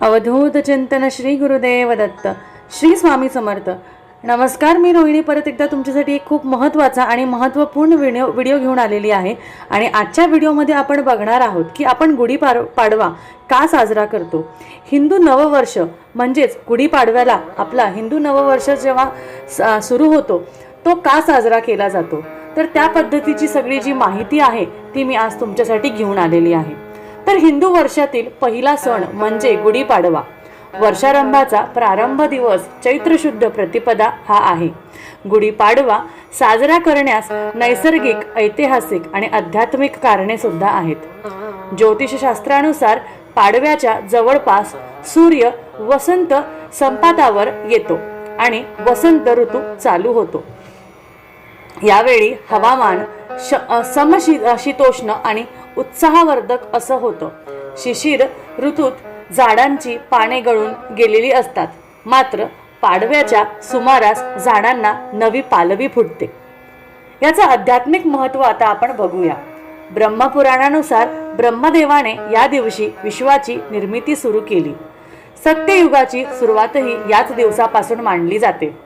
अवधूत चिंतन श्री गुरुदेव दत्त. श्री स्वामी समर्थ. नमस्कार मी रोहिणी. परत एकदा तुमच्यासाठी एक खूप महत्त्वाचा आणि महत्त्वपूर्ण व्हिडिओ व्हिडिओ घेऊन आलेली आहे. आणि आजच्या व्हिडिओमध्ये आपण बघणार आहोत की आपण गुढीपार पाडवा का साजरा करतो? हिंदू नववर्ष म्हणजेच गुढीपाडव्याला आपला हिंदू नववर्ष जेव्हा सुरू होतो तो का साजरा केला जातो? तर त्या पद्धतीची सगळी जी माहिती आहे ती मी आज तुमच्यासाठी घेऊन आलेली आहे. तर हिंदू वर्षातील पहिला सण म्हणजे गुढीपाडवा. वर्षारंभाचा प्रारंभ दिवस चैत्र शुद्ध प्रतिपदा हा आहे. गुढीपाडवा साजरा करण्यास नैसर्गिक ऐतिहासिक आणि आध्यात्मिक कारणे सुद्धा आहेत. ज्योतिषशास्त्रानुसार पाडव्याच्या जवळपास सूर्य वसंत संपातावर येतो आणि वसंत ऋतू चालू होतो. यावेळी हवामान श समशी शीतोष्ण आणि उत्साहवर्धक असं होतं. शिशिर ऋतूत झाडांची पाने गळून गेलेली असतात. मात्र पाडव्याच्या सुमारास झाडांना नवी पालवी फुटते. याचं आध्यात्मिक महत्त्व आता आपण बघूया. ब्रह्मपुराणानुसार ब्रह्मदेवाने या दिवशी विश्वाची निर्मिती सुरू केली. सत्ययुगाची सुरुवातही याच दिवसापासून मांडली जाते.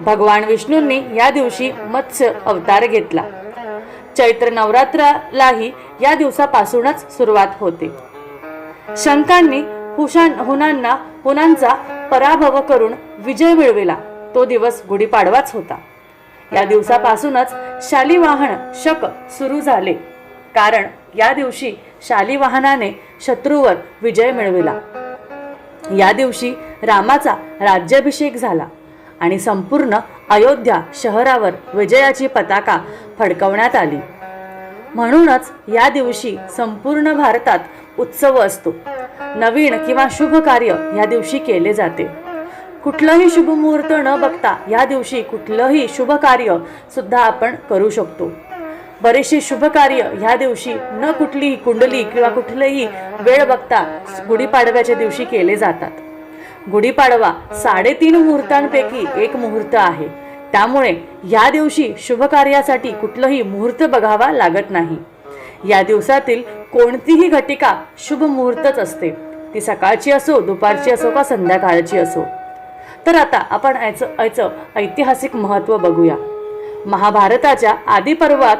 भगवान विष्णूंनी या दिवशी मत्स्य अवतार घेतला. चैत्र नवरात्रालाही या दिवसापासूनच सुरुवात होते. शंकांनी हुशान हुनांना हुनांचा पराभव करून विजय मिळविला. तो दिवस गुढीपाडवाच होता. या दिवसापासूनच शालिवाहन शक सुरू झाले. कारण या दिवशी शालिवाहनाने शत्रूवर विजय मिळविला. या दिवशी रामाचा राज्याभिषेक झाला. आणि संपूर्ण अयोध्या शहरावर विजयाची पताका फडकवण्यात आली. म्हणूनच या दिवशी संपूर्ण भारतात उत्सव असतो. नवीन किंवा शुभ कार्य या दिवशी केले जाते. कुठलंही शुभ मुहूर्त न बघता या दिवशी कुठलंही शुभ कार्य सुद्धा आपण करू शकतो. बरेचसे शुभ कार्य ह्या दिवशी न कुठलीही कुंडली किंवा कुठलेही वेळ बघता गुढीपाडव्याच्या दिवशी केले जातात. गुढीपाडवा साडेतीन मुहूर्तांपैकी एक मुहूर्त आहे. त्यामुळे या दिवशी शुभ कार्यासाठी कुठलंही मुहूर्त बघावा लागत नाही. या दिवसातील कोणतीही घटिका शुभ मुहूर्तच असते. ती सकाळची असो दुपारची असो का संध्याकाळची असो. तर आता आपण याचं याचं ऐतिहासिक महत्त्व बघूया. महाभारताच्या आदिपर्वात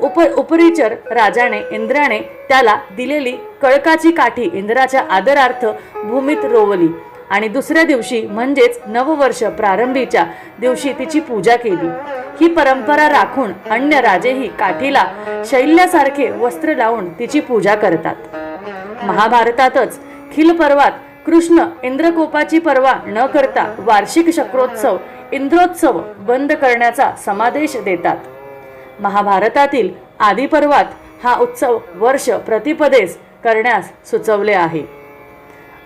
उप उपरिचर राजाने इंद्राने त्याला दिलेली कळकाची काठी इंद्राच्या आदरार्थ भूमीत रोवली. आणि दुसऱ्या दिवशी म्हणजेच नववर्ष प्रारंभीच्या दिवशी तिची पूजा केली. ही परंपरा राखून अन्य राजेही काठीला शैल्यासारखे वस्त्र लावून तिची पूजा करतात. महाभारतातच खिल पर्वात कृष्ण इंद्रकोपाची पर्वा न करता वार्षिक शक्रोत्सव इंद्रोत्सव बंद करण्याचा समादेश देतात. महाभारतातील आदिपर्वात हा उत्सव वर्ष प्रतिपदेस करण्यास सुचवले आहे.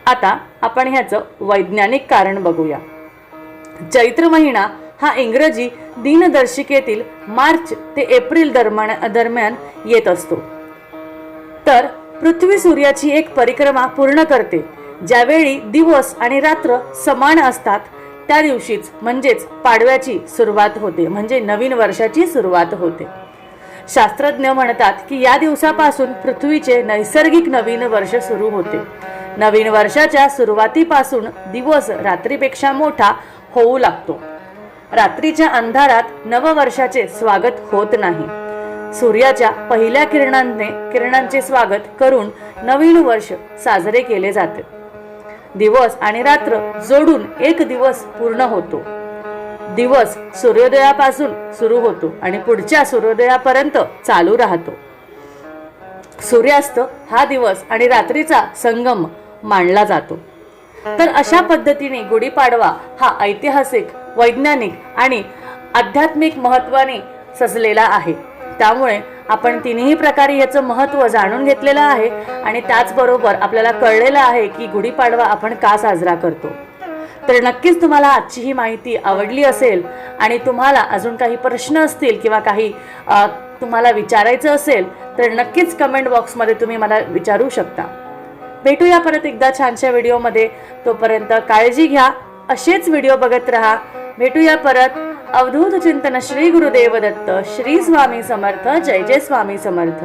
आता आपण ह्याचं वैज्ञानिक कारण बघूया. चैत्र महिना हा इंग्रजी दिनदर्शिकेतील मार्च ते एप्रिल दरम्यान दरम्यान येत असतो. तर पृथ्वी सूर्याची एक परिक्रमा पूर्ण करते. ज्यावेळी दिवस आणि रात्र समान असतात त्या दिवशीच म्हणजेच पाडव्याची सुरुवात होते म्हणजे नवीन वर्षाची सुरुवात होते. शास्त्रज्ञ म्हणतात की या दिवसापासून पृथ्वीचे नैसर्गिक नवीन वर्ष सुरू होते. नवीन वर्षाच्या सुरुवातीपासून दिवस रात्रीपेक्षा मोठा होऊ लागतो. रात्रीच्या अंधारात नववर्षाचे स्वागत होत नाही. सूर्याच्या पहिल्या किरणांनी किरणांचे स्वागत करून नवीन वर्ष साजरे केले जाते. दिवस आणि रात्र जोडून एक दिवस पूर्ण होतो. दिवस सूर्योदयापासून सुरू होतो आणि पुढच्या सूर्योदयापर्यंत चालू राहतो. सूर्यास्त हा दिवस आणि रात्रीचा संगम मानला जातो. तर अशा पद्धतीने गुढीपाडवा हा ऐतिहासिक वैज्ञानिक आणि आध्यात्मिक महत्वाने सजलेला आहे. त्यामुळे आपण तिन्ही प्रकारे याचं महत्त्व जाणून घेतलेलं आहे आणि त्याचबरोबर आपल्याला कळलेलं आहे की गुढीपाडवा आपण का साजरा करतो. तर नक्कीच तुम्हाला आजची ही माहिती आवडली असेल आणि तुम्हाला अजून काही प्रश्न असतील किंवा काही तुम्हाला विचारायचं असेल तर नक्कीच कमेंट बॉक्समध्ये तुम्ही मला विचारू शकता. भेटूया परत एकदा छानशा व्हिडिओमध्ये. तोपर्यंत काळजी घ्या असेच व्हिडिओ बघत राहा. भेटूया परत. अवधूत चिंतन श्री गुरुदेव दत्त श्री स्वामी समर्थ. जय जय स्वामी समर्थ.